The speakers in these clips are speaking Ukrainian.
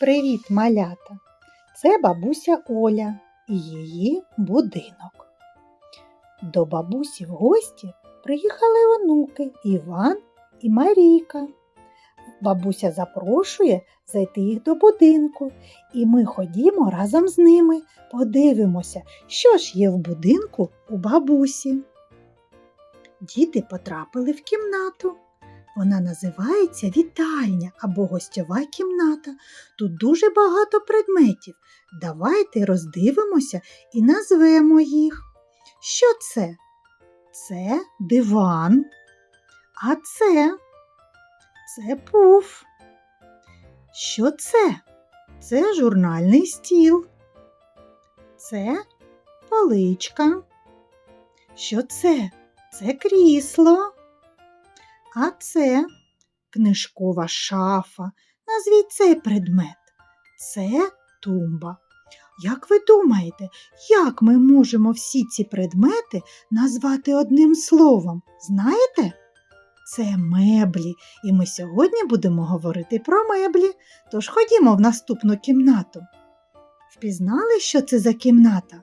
Привіт, малята! Це бабуся Оля і її будинок. До бабусі в гості приїхали онуки Іван і Марійка. Бабуся запрошує зайти їх до будинку, і ми ходімо разом з ними, подивимося, що ж є в будинку у бабусі. Діти потрапили в кімнату. Вона називається вітальня або гостьова кімната. Тут дуже багато предметів. Давайте роздивимося і назвемо їх. Що це? Це диван. А це? Це пуф. Що це? Це журнальний стіл. Це поличка. Що це? Це крісло. А це книжкова шафа. Назвіть цей предмет. Це тумба. Як ви думаєте, як ми можемо всі ці предмети назвати одним словом? Знаєте? Це меблі, і ми сьогодні будемо говорити про меблі. Тож ходімо в наступну кімнату. Впізнали, що це за кімната?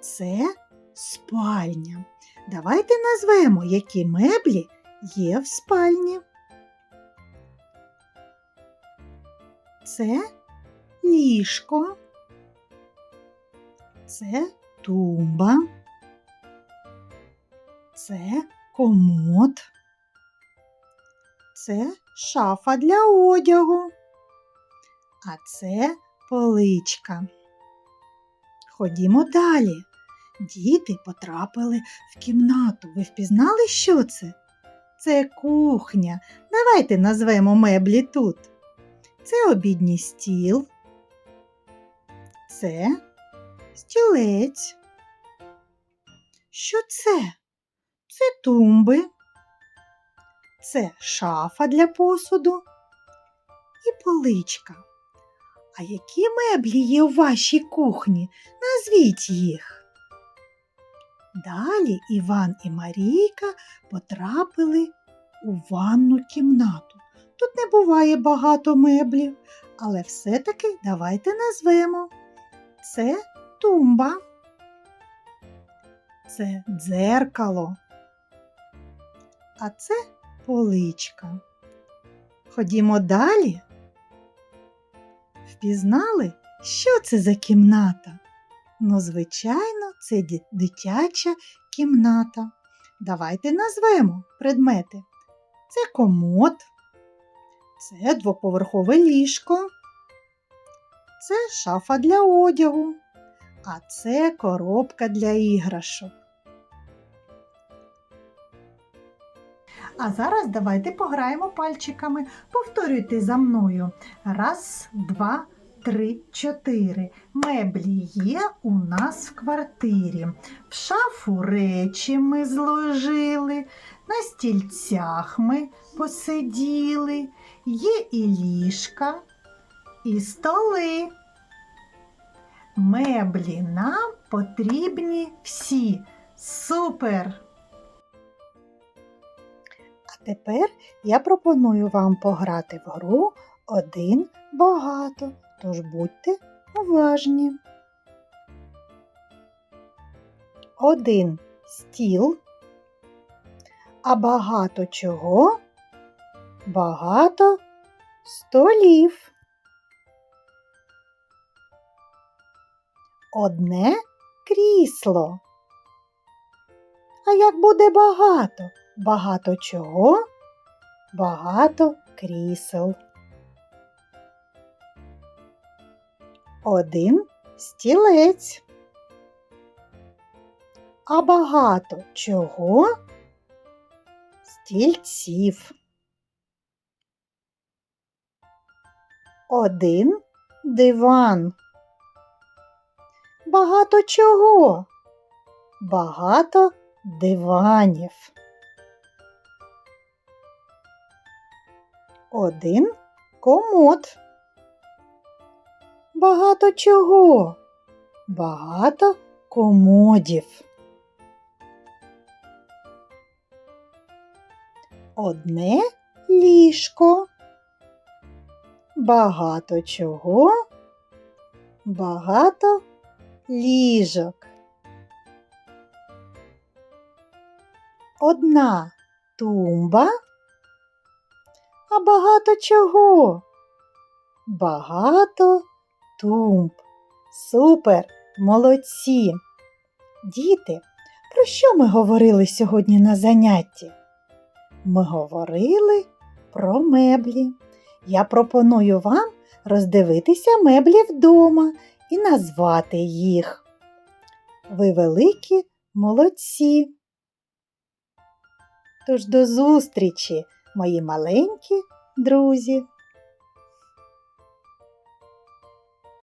Це спальня. Давайте назвемо, які меблі є в спальні. Це ліжко, це тумба, це комод, це шафа для одягу, а це поличка. Ходімо далі. Діти потрапили в кімнату. Ви впізнали, що це? Це кухня. Давайте назвемо меблі тут. Це обідній стіл. Це стілець. Що це? Це тумби. Це шафа для посуду і поличка. А які меблі є у вашій кухні? Назвіть їх. Далі Іван і Марійка потрапили у ванну кімнату. Тут не буває багато меблів, але все-таки давайте назвемо. Це тумба, це дзеркало, а це поличка. Ходімо далі. Впізнали, що це за кімната? Ну, звичайно, це дитяча кімната. Давайте назвемо предмети. Це комод, це двоповерхове ліжко, це шафа для одягу, а це коробка для іграшок. А зараз давайте пограємо пальчиками. Повторюйте за мною. Раз, два, три, чотири. Меблі є у нас в квартирі. В шафу речі ми зложили, на стільцях ми посиділи, є і ліжка, і столи. Меблі нам потрібні всі. Супер! А тепер я пропоную вам пограти в гру один багато, тож будьте уважні. Один стіл, а багато чого? Багато столів. Одне крісло. А як буде багато? Багато чого? Багато крісел. Один стілець. А багато чого? Стільців. Один диван. Багато чого? Багато диванів. Один комод. Багато чого? Багато комодів. Одне ліжко. багато чого, багато ліжок. Одна тумба, а багато чого? Багато тумб. Супер, молодці. Діти, про що ми говорили сьогодні на занятті? Ми говорили про меблі. Я пропоную вам роздивитися меблі вдома і назвати їх. Ви великі молодці. Тож до зустрічі, мої маленькі друзі!